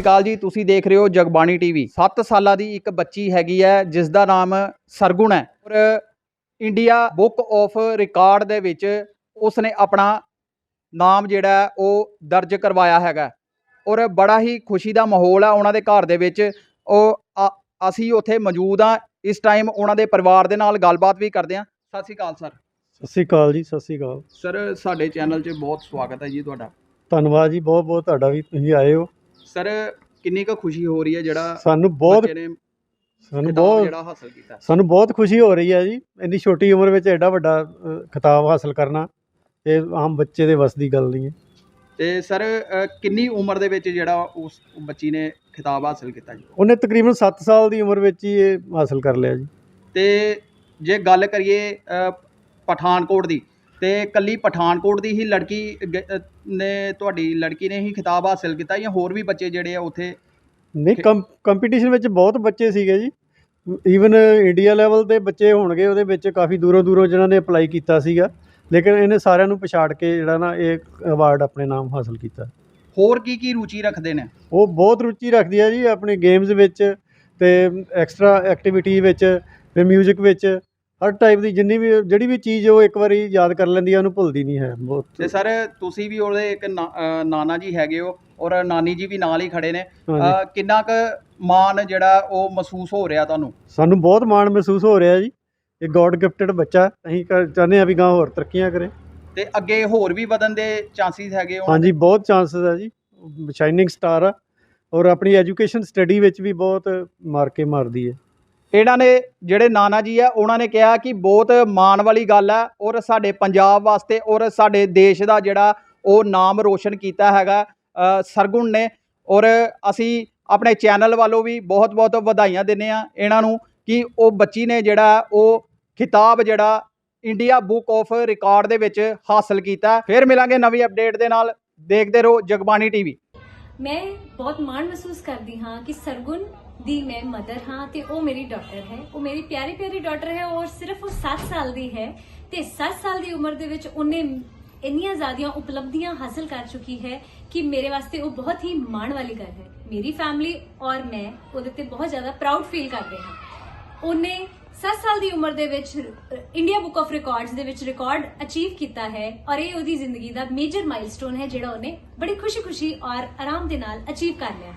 ਸਤਿ ਸ਼੍ਰੀ ਅਕਾਲ ਜੀ ਤੁਸੀਂ ਦੇਖ ਰਹੇ ਹੋ ਜਗਬਾਣੀ ਟੀਵੀ। 7 ਸਾਲਾਂ ਦੀ ਇੱਕ ਬੱਚੀ ਹੈਗੀ ਹੈ ਜਿਸ ਦਾ ਨਾਮ ਸਰਗੁਣ ਹੈ। ਔਰ ਇੰਡੀਆ ਬੁੱਕ ਆਫ ਰਿਕਾਰਡ ਦੇ ਵਿੱਚ ਉਸਨੇ ਆਪਣਾ ਨਾਮ ਜਿਹੜਾ ਉਹ ਦਰਜ ਕਰਵਾਇਆ ਹੈਗਾ। ਔਰ ਬੜਾ ਹੀ ਖੁਸ਼ੀ ਦਾ ਮਾਹੌਲ ਹੈ ਉਹਨਾਂ ਦੇ ਘਰ ਦੇ ਵਿੱਚ। ਉਹ ਅਸੀਂ ਉੱਥੇ ਮੌਜੂਦ ਆ ਇਸ ਟਾਈਮ ਉਹਨਾਂ ਦੇ ਪਰਿਵਾਰ ਦੇ ਨਾਲ ਗੱਲਬਾਤ ਵੀ ਕਰਦੇ ਹਾਂ। ਸਤਿ ਸ਼੍ਰੀ ਅਕਾਲ ਸਰ। ਸਤਿ ਸ਼੍ਰੀ ਅਕਾਲ ਜੀ ਸਤਿ ਸ਼੍ਰੀ ਅਕਾਲ। ਸਰ ਸਾਡੇ ਚੈਨਲ 'ਚ ਬਹੁਤ ਸਵਾਗਤ ਹੈ ਜੀ ਤੁਹਾਡਾ। ਧੰਨਵਾਦ ਜੀ ਬਹੁਤ ਬਹੁਤ ਤੁਹਾਡਾ ਵੀ ਤੁਸੀਂ ਆਏ ਹੋ। ਸਰ ਕਿੰਨੀ ਕੁ ਖੁਸ਼ੀ ਹੋ ਰਹੀ ਹੈ ਜਿਹੜਾ ਸਾਨੂੰ ਬਹੁਤ ਬੱਚੇ ਨੇ ਸਾਨੂੰ ਖਿਤਾਬ ਬਹੁਤ ਜਿਹੜਾ ਹਾਸਲ ਕੀਤਾ? ਸਾਨੂੰ ਬਹੁਤ ਖੁਸ਼ੀ ਹੋ ਰਹੀ ਹੈ ਜੀ। ਇੰਨੀ ਛੋਟੀ ਉਮਰ ਵਿੱਚ ਐਡਾ ਵੱਡਾ ਅ, ਖਿਤਾਬ ਹਾਸਲ ਕਰਨਾ ਇਹ ਆਮ ਬੱਚੇ ਦੇ ਵੱਸ ਦੀ ਗੱਲ ਨਹੀਂ ਹੈ। ਤੇ ਸਰ ਅ, ਕਿੰਨੀ ਉਮਰ ਦੇ ਵਿੱਚ ਜਿਹੜਾ ਉਸ ਬੱਚੀ ਨੇ ਖਿਤਾਬ ਹਾਸਲ ਕੀਤਾ ਜੀ? ਉਹਨੇ ਤਕਰੀਬਨ 7 ਸਾਲ ਦੀ ਉਮਰ ਵਿੱਚ ਹੀ ਇਹ ਹਾਸਲ ਕਰ ਲਿਆ ਜੀ। ਤੇ ਜੇ ਗੱਲ ਕਰੀਏ ਅ, ਪਠਾਨਕੋਟ ਦੀ ਤੇ ਕੱਲੀ ਪਠਾਨਕੋਟ ਦੀ ਹੀ ਲੜਕੀ ਨੇ ਤੁਹਾਡੀ ਲੜਕੀ ਨੇ ਹੀ ਖਿਤਾਬ ਹਾਸਲ ਕੀਤਾ ਜਾਂ ਹੋਰ ਵੀ ਬੱਚੇ ਜਿਹੜੇ ਆ ਉੱਥੇ? ਨਹੀਂ ਕੰਪੀਟੀਸ਼ਨ ਵਿੱਚ ਬਹੁਤ ਬੱਚੇ ਸੀਗੇ ਜੀ। ਈਵਨ ਇੰਡੀਆ ਲੈਵਲ ਤੇ ਬੱਚੇ ਹੋਣਗੇ ਉਹਦੇ ਵਿੱਚ ਕਾਫੀ ਦੂਰੋਂ ਦੂਰੋਂ ਜਿਨ੍ਹਾਂ ਨੇ ਅਪਲਾਈ ਕੀਤਾ ਸੀਗਾ। ਲੇਕਿਨ ਇਹਨੇ ਸਾਰਿਆਂ ਨੂੰ ਪਛਾੜ ਕੇ ਜਿਹੜਾ ਨਾ ਇਹ ਅਵਾਰਡ ਆਪਣੇ ਨਾਮ ਹਾਸਲ ਕੀਤਾ। ਹੋਰ ਕੀ ਕੀ ਰੁਚੀ ਰੱਖਦੇ ਨੇ? ਉਹ ਬਹੁਤ ਰੁਚੀ ਰੱਖਦੀ ਹੈ ਜੀ ਆਪਣੇ ਗੇਮਸ ਵਿੱਚ ਤੇ ਐਕਸਟਰਾ ਐਕਟੀਵਿਟੀ ਵਿੱਚ ਤੇ 뮤직 ਵਿੱਚ ਹਰ ਟਾਈਪ ਦੀ ਜਿੰਨੀ ਵੀ ਜਿਹੜੀ ਵੀ ਚੀਜ਼ ਉਹ ਇੱਕ ਵਾਰੀ ਯਾਦ ਕਰ ਲੈਂਦੀ ਹੈ ਉਹਨੂੰ ਭੁੱਲਦੀ ਨਹੀਂ ਹੈ ਬਹੁਤ। ਤੇ ਸਰ ਤੁਸੀਂ ਵੀ ਉਹਦੇ ਇੱਕ ਨਾ- ਨਾਨਾ ਜੀ ਹੈਗੇ ਹੋ ਔਰ ਨਾਨੀ ਜੀ ਵੀ ਨਾਲ ਹੀ ਖੜੇ ਨੇ। ਹਾਂਜੀ। ਕਿੰਨਾ ਕੁ ਮਾਣ ਜਿਹੜਾ ਉਹ ਮਹਿਸੂਸ ਹੋ ਰਿਹਾ ਤੁਹਾਨੂੰ? ਸਾਨੂੰ ਬਹੁਤ ਮਾਣ ਮਹਿਸੂਸ ਹੋ ਰਿਹਾ ਜੀ। ਇਹ ਗੋਡ ਗਿਫਟਡ ਬੱਚਾ ਅਸੀਂ ਕਰ- ਚਾਹੁੰਦੇ ਹਾਂ ਵੀ ਗਾਂ ਹੋਰ ਤਰੱਕੀਆਂ ਕਰੇ। ਤੇ ਅੱਗੇ ਹੋਰ ਵੀ ਵਧਣ ਦੇ ਚਾਂਸਿਸ ਹੈਗੇ ਉਹਨਾਂ ਹਾਂਜੀ ਬਹੁਤ ਚਾਂਸਸ ਹੈ ਜੀ। ਸ਼ਾਈਨਿੰਗ ਸਟਾਰ ਆ ਔਰ ਆਪਣੀ ਐਜੂਕੇਸ਼ਨ ਸਟੱਡੀ ਵਿੱਚ ਵੀ ਬਹੁਤ ਮਾਰ ਕੇ ਮਾਰਦੀ ਹੈ। ਇਹਨਾਂ ਨੇ ਜਿਹੜੇ ਨਾਨਾ ਜੀ ਆ, ਉਹਨਾਂ ਨੇ ਕਿਹਾ ਕਿ ਬਹੁਤ ਮਾਣ ਵਾਲੀ ਗੱਲ ਹੈ ਔਰ ਸਾਡੇ ਪੰਜਾਬ ਵਾਸਤੇ ਔਰ ਸਾਡੇ ਦੇਸ਼ ਦਾ ਜਿਹੜਾ ਉਹ ਨਾਮ ਰੋਸ਼ਨ ਕੀਤਾ ਹੈਗਾ ਸਰਗੁਣ ਨੇ ਔਰ ਅਸੀਂ ਆਪਣੇ ਚੈਨਲ ਵੱਲੋਂ ਵੀ ਬਹੁਤ-ਬਹੁਤ ਵਧਾਈਆਂ ਦਿੰਦੇ ਆ ਇਹਨਾਂ ਨੂੰ ਕਿ ਉਹ ਬੱਚੀ ਨੇ ਜਿਹੜਾ ਉਹ ਖਿਤਾਬ ਜਿਹੜਾ ਇੰਡੀਆ ਬੁੱਕ ਆਫ ਰਿਕਾਰਡ ਦੇ ਵਿੱਚ ਹਾਸਲ ਕੀਤਾ। ਫਿਰ ਮਿਲਾਂਗੇ ਨਵੀਂ ਅਪਡੇਟ ਦੇ ਨਾਲ। ਦੇਖਦੇ ਰਹੋ ਜਗਬਾਣੀ ਟੀਵੀ। ਮੈਂ ਬਹੁਤ ਮਾਣ ਮਹਿਸੂਸ ਕਰਦੀ ਹਾਂ ਕਿ ਸਰਗੁਣ ਦੀ ਮੈਂ ਮਦਰ ਹਾਂ ਤੇ ਉਹ ਮੇਰੀ ਡਾਟਰ ਹੈ। ਉਹ ਮੇਰੀ ਪਿਆਰੀ ਪਿਆਰੀ ਡਾਟਰ ਹੈ ਔਰ ਸਿਰਫ ਉਹ 7 ਸਾਲ ਦੀ ਹੈ ਤੇ 7 ਸਾਲ ਦੀ ਉਮਰ ਦੇ ਵਿੱਚ ਉਹਨੇ ਇੰਨੀਆਂ ਜ਼ਿਆਦੀਆਂ ਉਪਲਬਧੀਆਂ ਹਾਸਲ ਕਰ ਚੁੱਕੀ ਹੈ ਕਿ ਮੇਰੇ ਵਾਸਤੇ ਉਹ ਬਹੁਤ ਹੀ ਮਾਣ ਵਾਲੀ ਗੱਲ ਹੈ। ਮੇਰੀ ਫੈਮਿਲੀ ਔਰ ਮੈਂ ਉਹਦੇ ਤੇ ਬਹੁਤ ਜ਼ਿਆਦਾ ਪ੍ਰਾਊਡ ਫੀਲ ਕਰਦੇ ਹਾਂ। ਉਹਨੇ 7 ਸਾਲ ਦੀ ਉਮਰ ਦੇ ਵਿੱਚ ਇੰਡੀਆ ਬੁੱਕ ਆਫ ਰਿਕਾਰਡਸ ਦੇ ਵਿੱਚ ਰਿਕਾਰਡ ਅਚੀਵ ਕੀਤਾ ਹੈ ਔਰ ਇਹ ਉਹਦੀ ਜ਼ਿੰਦਗੀ ਦਾ ਮੇਜਰ ਮਾਈਲਸਟੋਨ ਹੈ ਜਿਹੜਾ ਉਹਨੇ ਬੜੀ ਖੁਸ਼ੀ-ਖੁਸ਼ੀ ਔਰ ਆਰਾਮ ਦੇ ਨਾਲ ਅਚੀਵ ਕਰ ਲਿਆ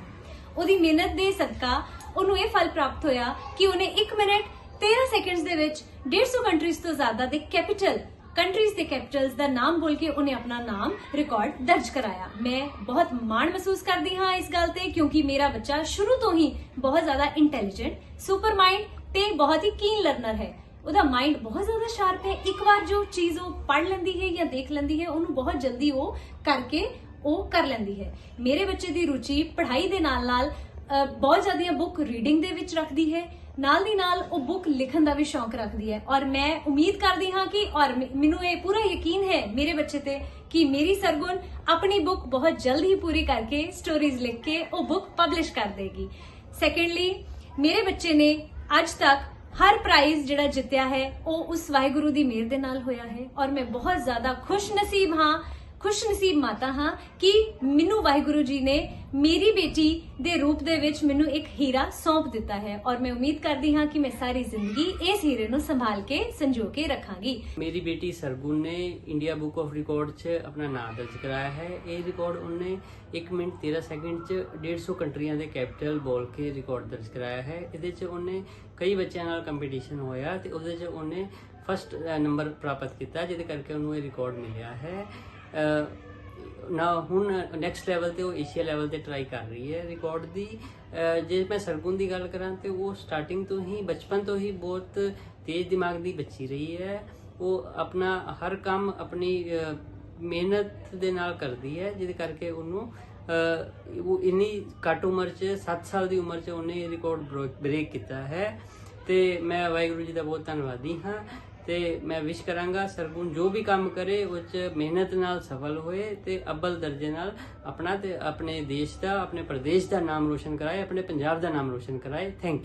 ਉਹਦੀ ਮਿਹਨਤ ਦੇ ਸਦਕਾ ਉਹਨੂੰ ਇਹ ਫਲ ਪ੍ਰਾਪਤ ਹੋਇਆ ਕਿ ਉਹਨੇ 1 ਮਿੰਟ 13 ਸੈਕਿੰਡਸ ਦੇ ਵਿੱਚ 150 ਕੰਟਰੀਜ਼ ਤੋਂ ਜ਼ਿਆਦਾ ਦੇ ਕੈਪੀਟਲ ਕੰਟਰੀਜ਼ ਦੇ ਕੈਪੀਟਲਸ ਦਾ ਨਾਮ ਬੋਲ ਕੇ ਉਹਨੇ ਆਪਣਾ ਨਾਮ ਰਿਕਾਰਡ ਦਰਜ ਕਰਾਇਆ। ਮੈਂ ਬਹੁਤ ਮਾਣ ਮਹਿਸੂਸ ਕਰਦੀ ਹਾਂ ਇਸ ਗੱਲ ਤੇ ਕਿਉਂਕਿ ਮੇਰਾ ਬੱਚਾ ਸ਼ੁਰੂ ਤੋਂ ਹੀ ਬਹੁਤ ਜ਼ਿਆਦਾ ਇੰਟੈਲੀਜੈਂਟ ਸੁਪਰ ਮਾਈਂਡ ਤੇ ਬਹੁਤ ਹੀ ਕੀਨ ਲਰਨਰ ਹੈ। ਉਹਦਾ ਮਾਈਂਡ ਬਹੁਤ ਜ਼ਿਆਦਾ ਸ਼ਾਰਪ ਹੈ। ਇੱਕ ਵਾਰ ਜੋ ਚੀਜ਼ ਉਹ ਪੜ੍ਹ ਲੈਂਦੀ ਹੈ ਜਾਂ ਦੇਖ ਲੈਂਦੀ ਹੈ, ਉਹਨੂੰ ਬਹੁਤ ਜਲਦੀ ਉਹ ਕਰਕੇ ਉਹ ਕਰ ਲੈਂਦੀ ਹੈ। ਮੇਰੇ ਬੱਚੇ ਦੀ ਰੁਚੀ ਪੜ੍ਹਾਈ ਦੇ ਨਾਲ ਨਾਲ ਬਹੁਤ ਜ਼ਿਆਦਾ ਬੁੱਕ ਰੀਡਿੰਗ ਦੇ ਵਿੱਚ ਰੱਖਦੀ ਹੈ। ਨਾਲ ਦੀ ਨਾਲ ਉਹ ਬੁੱਕ ਲਿਖਣ ਦਾ ਵੀ ਸ਼ੌਂਕ ਰੱਖਦੀ ਹੈ। ਔਰ ਮੈਂ ਉਮੀਦ ਕਰਦੀ ਹਾਂ ਕਿ, ਔਰ ਮ- ਮੈਨੂੰ ਇਹ ਪੂਰਾ ਯਕੀਨ ਹੈ ਮੇਰੇ ਬੱਚੇ ਤੇ, ਕਿ ਮੇਰੀ ਸਰਗੁਣ ਆਪਣੀ ਬੁੱਕ ਬਹੁਤ ਜਲਦ ਹੀ ਪੂਰੀ ਕਰਕੇ ਸਟੋਰੀਜ਼ ਲਿਖ ਕੇ ਉਹ ਬੁੱਕ ਪਬਲਿਸ਼ ਕਰ ਦੇਗੀ। ਸੈਕੰਡਲੀ ਮੇਰੇ ਬੱਚੇ ਨੇ ਅੱਜ ਤੱਕ ਹਰ ਪ੍ਰਾਈਜ਼ ਜਿਹੜਾ ਜਿੱਤਿਆ ਹੈ, ਉਹ ਉਸ ਵਾਹਿਗੁਰੂ ਦੀ ਮਿਹਰ ਦੇ ਨਾਲ ਹੋਇਆ ਹੈ ਔਰ ਮੈਂ ਬਹੁਤ ਜ਼ਿਆਦਾ ਖੁਸ਼ ਨਸੀਬ ਹਾਂ ਖੁਸ਼ ਨਸੀਬ ਮਾਤਾ ਹਾਂ ਕਿ ਮੈਨੂੰ ਵਾਹਿਗੁਰੂ ਜੀ ਨੇ ਮੇਰੀ ਬੇਟੀ ਦੇ ਰੂਪ ਦੇ ਵਿੱਚ ਮੈਨੂੰ ਇੱਕ ਹੀਰਾ ਸੌਂਪ ਦਿੱਤਾ ਹੈ ਔਰ ਮੈਂ ਉਮੀਦ ਕਰਦੀ ਹਾਂ ਕਿ ਮੈਂ ਸਾਰੀ ਜ਼ਿੰਦਗੀ ਇਸ ਹੀਰੇ ਨੂੰ ਸੰਭਾਲ ਕੇ, ਸੰਜੋ ਕੇ ਰੱਖਾਂਗੀ। ਮੇਰੀ ਬੇਟੀ ਸਰਗੁਣ ਨੇ ਇੰਡੀਆ ਬੁੱਕ ਆਫ ਰਿਕਾਰਡ 'ਚ ਆਪਣਾ ਨਾਮ ਦਰਜ ਕਰਾਇਆ ਹੈ। ਇਹ ਰਿਕਾਰਡ ਉਹਨੇ 1 ਮਿੰਟ 13 ਸੈਕਿੰਡ 'ਚ 150 ਕੰਟਰੀਆਂ ਦੇ ਕੈਪੀਟਲ ਬੋਲ ਕੇ ਰਿਕਾਰਡ ਦਰਜ ਕਰਾਇਆ ਹੈ। ਇਹਦੇ 'ਚ ਉਹਨੇ ਕਈ ਬੱਚਿਆਂ ਨਾਲ ਕੰਪੀਟੀਸ਼ਨ ਹੋਇਆ ਤੇ ਉਹਦੇ 'ਚ ਉਹਨੇ ਫਸਟ ਨੰਬਰ ਪ੍ਰਾਪਤ ਕੀਤਾ, ਜਿਹਦੇ ਕਰਕੇ ਉਹਨੂੰ ਇਹ ਰਿਕਾਰਡ ਮਿਲਿਆ ਹੈ। ਨਾ, ਹੁਣ ਨੈਕਸਟ ਲੈਵਲ ਤੇ ਉਹ ਏਸ਼ੀਆ ਲੈਵਲ ਤੇ ਟਰਾਈ ਕਰ ਰਹੀ ਹੈ ਰਿਕਾਰਡ ਦੀ। ਜੇ ਮੈਂ ਸਰਗੁਣ ਦੀ ਗੱਲ ਕਰਾਂ ਤੇ ਉਹ ਸਟਾਰਟਿੰਗ ਤੋਂ ਹੀ, ਬਚਪਨ ਤੋਂ ਹੀ ਬਹੁਤ ਤੇਜ਼ ਦਿਮਾਗ ਦੀ ਬੱਚੀ ਰਹੀ ਹੈ। ਉਹ ਆਪਣਾ ਹਰ ਕੰਮ ਆਪਣੀ ਮਿਹਨਤ ਦੇ ਨਾਲ ਕਰਦੀ ਹੈ, ਜਿਹਦੇ ਕਰਕੇ ਉਹਨੂੰ ਉਹ ਇੰਨੀ ਘੱਟ ਉਮਰ 'ਚ 7 ਸਾਲ ਦੀ ਉਮਰ 'ਚ ਉਹਨੇ ਇਹ ਰਿਕਾਰਡ ਬ੍ਰੇਕ ਕੀਤਾ ਹੈ। ਤੇ ਮੈਂ ਵਾਹਿਗੁਰੂ ਜੀ ਦਾ ਬਹੁਤ ਧੰਨਵਾਦੀ ਹਾਂ। ਤੇ ਮੈਂ ਵਿਸ਼ ਕਰਾਂਗਾ ਸਰਗੁਣ, ਜੋ ਵੀ ਕੰਮ ਕਰੇ, ਉਹ 'ਚ ਮਿਹਨਤ ਨਾਲ ਸਫਲ ਹੋਏ ਤੇ ਅੱਬਲ ਦਰਜੇ ਨਾਲ ਆਪਣਾ ਤੇ ਆਪਣੇ ਦੇਸ਼ ਦਾ, ਆਪਣੇ ਪ੍ਰਦੇਸ਼ ਦਾ ਨਾਮ ਰੋਸ਼ਨ ਕਰਾਏ, ਆਪਣੇ ਪੰਜਾਬ ਦਾ ਨਾਮ ਰੋਸ਼ਨ ਕਰਾਏ। ਥੈਂਕ